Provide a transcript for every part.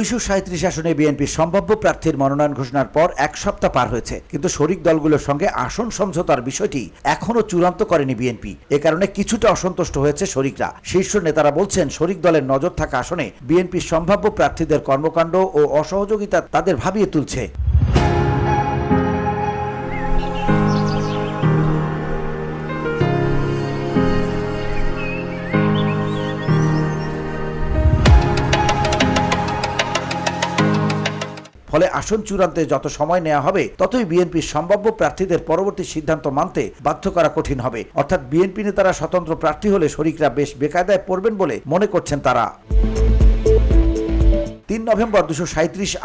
দুইশো সাঁত্রিশ আসনে বিএনপির সম্ভাব্য প্রার্থীর মনোনয়ন ঘোষণার পর এক সপ্তাহ পার হয়েছে। কিন্তু শরিক দলগুলোর সঙ্গে আসন সমঝোতার বিষয়টি এখনও চূড়ান্ত করেনি বিএনপি। এ কারণে কিছুটা অসন্তুষ্ট হয়েছে শরিকরা। শীর্ষ নেতারা বলছেন, শরিক দলের নজর থাকা আসনে বিএনপির সম্ভাব্য প্রার্থীদের কর্মকাণ্ড ও অসহযোগিতা তাদের ভাবিয়ে তুলছে। ফলে আসন চূড়ান্তে যত সময় নেওয়া হবে, ততই বিএনপির সম্ভাব্য প্রার্থীদের পরবর্তী সিদ্ধান্ত মানতে বাধ্য করা কঠিন হবে। অর্থাৎ বিএনপি নেতারা স্বতন্ত্র প্রার্থী হলে শরিকরা বেশ বেকায়দায় পড়বেন বলে মনে করছেন তারা। নভেম্বর দুশো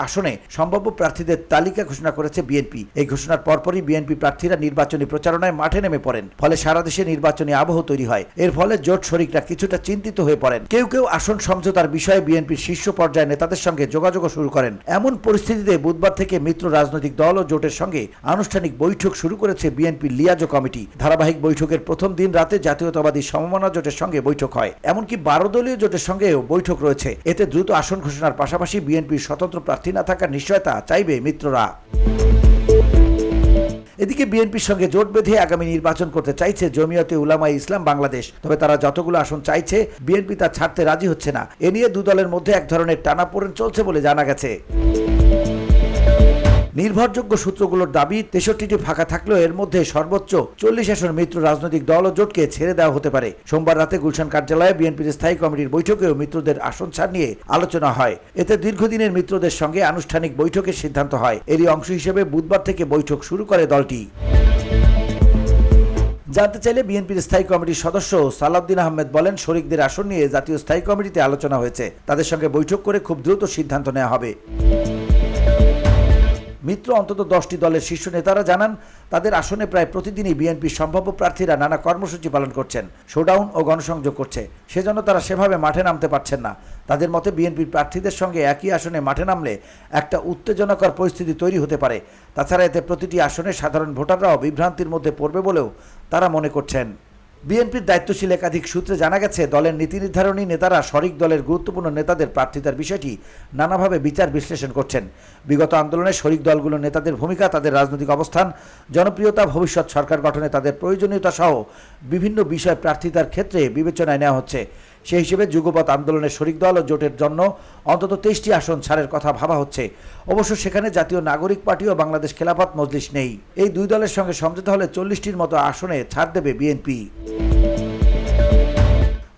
আসনে সম্ভাব্য প্রার্থীদের তালিকা ঘোষণা করেছে বিএনপি। এই ঘোষণার পরপরই বিএনপি প্রার্থীরা নির্বাচনী প্রচারণায় মাঠে নেমে পড়েন। ফলে সারা দেশে নির্বাচনী আবহ তৈরি হয়। এর ফলে জোট শরিকরা কিছুটা চিন্তিত হয়ে পড়েন। কেউ কেউ আসন সমঝোতার বিষয়ে বিএনপির শীর্ষ পর্যায়ে নেতাদের সঙ্গে যোগাযোগ শুরু করেন। এমন পরিস্থিতিতে বুধবার থেকে মিত্র রাজনৈতিক দল ও জোটের সঙ্গে আনুষ্ঠানিক বৈঠক শুরু করেছে বিএনপির লিয়াজো কমিটি। ধারাবাহিক বৈঠকের প্রথম দিন রাতে জাতীয়তাবাদী সমমনা জোটের সঙ্গে বৈঠক হয়। এমনকি বারো দলীয় জোটের সঙ্গেও বৈঠক রয়েছে। এতে দ্রুত আসন ঘোষণার পাশাপাশি বিএনপির স্বতন্ত্র প্রার্থী না থাকার নিশ্চয়তা চাইবে মিত্ররা। এদিকে বিএনপির সঙ্গে জোট বেঁধে আগামী নির্বাচন করতে চাইছে জমিয়তে উলামা ইসলাম বাংলাদেশ। তবে তারা যতগুলো আসন চাইছে, বিএনপি তা ছাড়তে রাজি হচ্ছে না। এ নিয়ে দু দলের মধ্যে এক ধরনের টানাপোড়েন চলছে বলে জানা গেছে। নির্ভরযোগ্য সূত্রগুলোর দাবি তেষট্টিটি ফাঁকা থাকলেও এর মধ্যে সর্বোচ্চ চল্লিশ আসন মিত্র রাজনৈতিক দল ও জোটকে ছেড়ে দেওয়া হতে পারে। সোমবার রাতে গুলশান কার্যালয়ে বিএনপির স্থায়ী কমিটির বৈঠকেও মিত্রদের আসন ছাড় নিয়ে আলোচনা হয়। এতে দীর্ঘদিনের মিত্রদের সঙ্গে আনুষ্ঠানিক বৈঠকের সিদ্ধান্ত হয়। এরই অংশ হিসেবে বুধবার থেকে বৈঠক শুরু করে দলটি। জানতে চাইলে বিএনপির স্থায়ী কমিটির সদস্য সালাউদ্দিন আহমেদ বলেন, শরিকদের আসন নিয়ে জাতীয় স্থায়ী কমিটিতে আলোচনা হয়েছে। তাদের সঙ্গে বৈঠক করে খুব দ্রুত সিদ্ধান্ত নেওয়া হবে। মিত্র অন্তত দশটি দলের শীর্ষ নেতারা জানান, তাদের আসনে প্রায় প্রতিদিনই বিএনপির সম্ভাব্য প্রার্থীরা নানা কর্মসূচি পালন করছেন, শোডাউন ও গণসংযোগ করছে। সেজন্য তারা সেভাবে মাঠে নামতে পারছেন না। তাদের মতে বিএনপির প্রার্থীদের সঙ্গে একই আসনে মাঠে নামলে একটা উত্তেজনাকর পরিস্থিতি তৈরি হতে পারে। তাছাড়া এতে প্রতিটি আসনে সাধারণ ভোটাররাও বিভ্রান্তির মধ্যে পড়বে বলেও তারা মনে করছেন। বিএনপির দায়িত্বশীল একাধিক সূত্রে জানা গেছে, দলের নীতি নির্ধারণী নেতারা শরিক দলের গুরুত্বপূর্ণ নেতাদের প্রার্থিতার বিষয়টি নানাভাবে বিচার বিশ্লেষণ করছেন। বিগত আন্দোলনে শরিক দলগুলোর নেতাদের ভূমিকা, তাদের রাজনৈতিক অবস্থান, জনপ্রিয়তা, ভবিষ্যৎ সরকার গঠনে তাদের প্রয়োজনীয়তা সহ বিভিন্ন বিষয় প্রার্থিতার ক্ষেত্রে বিবেচনায় নেওয়া হচ্ছে। সেই হিসেবে যুগপৎ আন্দোলনের শরিক দল ও জোটের জন্য অন্তত তেইশটি আসন ছাড়ের কথা ভাবা হচ্ছে। অবশ্য সেখানে জাতীয় নাগরিক পার্টি ও বাংলাদেশ খেলাফত মজলিস নেই। এই দুই দলের সঙ্গে সমঝোতা হলে চল্লিশটির মতো আসনে ছাড় দেবে BNP.